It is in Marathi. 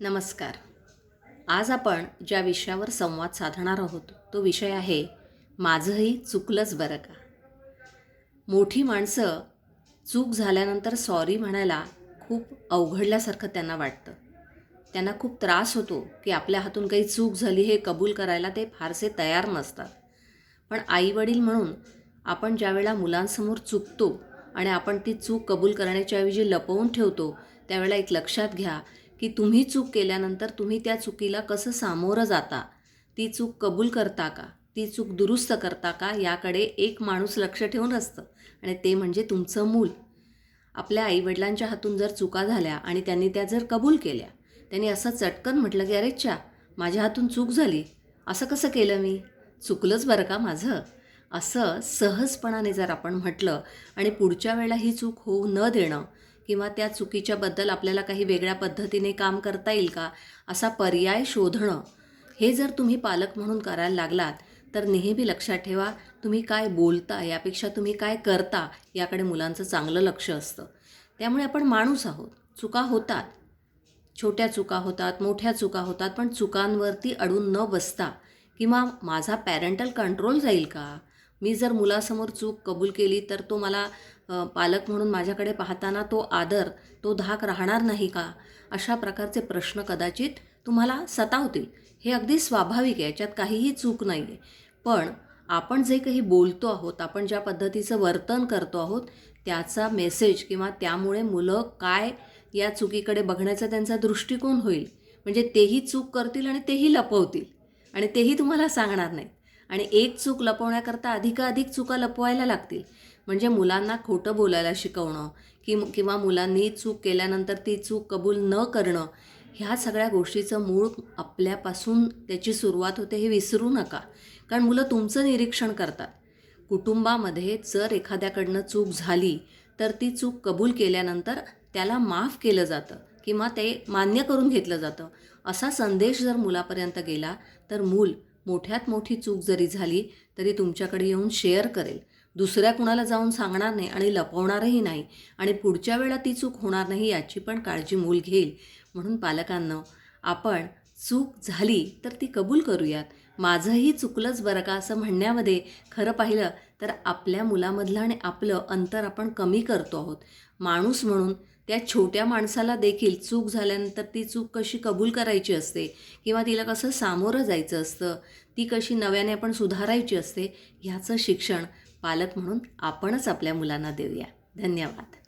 नमस्कार. आज आपण ज्या विषयावर संवाद साधणार आहोत तो विषय आहे माझंही चुकलंच बरं का? मोठी माणसं चूक झाल्यानंतर सॉरी म्हणायला खूप अवघडल्यासारखं त्यांना वाटतं. त्यांना खूप त्रास होतो की आपल्या हातून काही चूक झाली हे कबूल करायला ते फारसे तयार नसतात. पण आईवडील म्हणून आपण ज्यावेळेला मुलांसमोर चुकतो आणि आपण ती चूक कबूल करण्याच्या ऐवजी लपवून ठेवतो त्यावेळेला एक लक्षात घ्या की तुम्ही चूक केल्यानंतर तुम्ही त्या चुकीला कसं सामोरं जाता? ती चूक कबूल करता का? ती चूक दुरुस्त करता का? याकडे एक माणूस लक्ष ठेवून असतं आणि ते म्हणजे तुमचं मूल. आपल्या आईवडिलांच्या हातून जर चुका झाल्या आणि त्यांनी त्या जर कबूल केल्या त्यांनी असं चटकन म्हटलं की अरे च्या माझ्या हातून चूक झाली. असं कसं केलं मी? चुकलंच बरं का माझं? असं सहजपणाने जर आपण म्हटलं आणि पुढच्या वेळेला ही चूक होऊ न देणं किंवा त्या चुकीच्याबद्दल आपल्याला काही वेगळ्या पद्धतीने काम करता येईल का? असा पर्याय शोधणं हे जर तुम्ही पालक म्हणून करायला लागलात तर नेहमी लक्षात ठेवा तुम्ही काय बोलता यापेक्षा तुम्ही काय करता याकडे मुलांचं चांगलं लक्ष असतं. त्यामुळे आपण माणूस आहोत. चुका होतात. छोट्या चुका होतात मोठ्या चुका होतात पण चुकांवरती अडून न बसता किंवा माझा पॅरेंटल कंट्रोल जाईल का? मी जर मुलासमोर चूक कबूल केली तर तो मला पालक म्हणून माझ्याकडे पाहताना तो आदर तो धाक राहणार नाही का? अशा प्रकारचे प्रश्न कदाचित तुम्हाला सतावतील. हे अगदी स्वाभाविक आहे याच्यात काहीही चूक नाही आहे पण आपण जे काही बोलतो आहोत आपण ज्या पद्धतीचं वर्तन करतो आहोत त्याचा मेसेज किंवा त्यामुळे मुलं काय या चुकीकडे बघण्याचा त्यांचा दृष्टिकोन होईल. म्हणजे तेही चूक करतील आणि तेही लपवतील. आणि तेही तुम्हाला सांगणार नाही आणि एक चूक लपवण्याकरता अधिकाधिक चुका लपवायला लागतील. म्हणजे मुलांना खोटं बोलायला शिकवणं कि किंवा मुलांनी चूक केल्यानंतर ती चूक कबूल न करणं ह्या सगळ्या गोष्टीचं मूळ आपल्यापासून त्याची सुरुवात होते हे विसरू नका. कारण मुलं तुमचं निरीक्षण करतात. कुटुंबामध्ये जर एखाद्याकडनं चूक झाली तर ती चूक कबूल केल्यानंतर त्याला माफ केलं जातं किंवा ते मान्य करून घेतलं जातं. असा संदेश जर मुलापर्यंत गेला तर मूल मोठ्यात मोठी चूक जरी झाली तरी तुमच्याकडे येऊन शेअर करेल. दुसऱ्या कुणाला जाऊन सांगणार नाही आणि लपवणारही नाही आणि पुढच्या वेळा ती चूक होणार नाही याची पण काळजी मूल घेईल. म्हणून पालकांना आपण चूक झाली तर ती कबूल करूयात. माझंही चुकलंच बरं का असं म्हणण्यामध्ये खरं पाहिलं तर आपल्या मुलामधलं आणि आपलं अंतर आपण कमी करतो आहोत. माणूस म्हणून त्या छोट्या माणसाला देखील चूक झाल्यानंतर ती चूक कशी कबूल करायची असते किंवा तिला कसं सामोरं जायचं असतं ती कशी नव्याने आपण सुधारायची असते ह्याचं शिक्षण पालक म्हणून आपणच आपल्या मुलांना देऊया. धन्यवाद.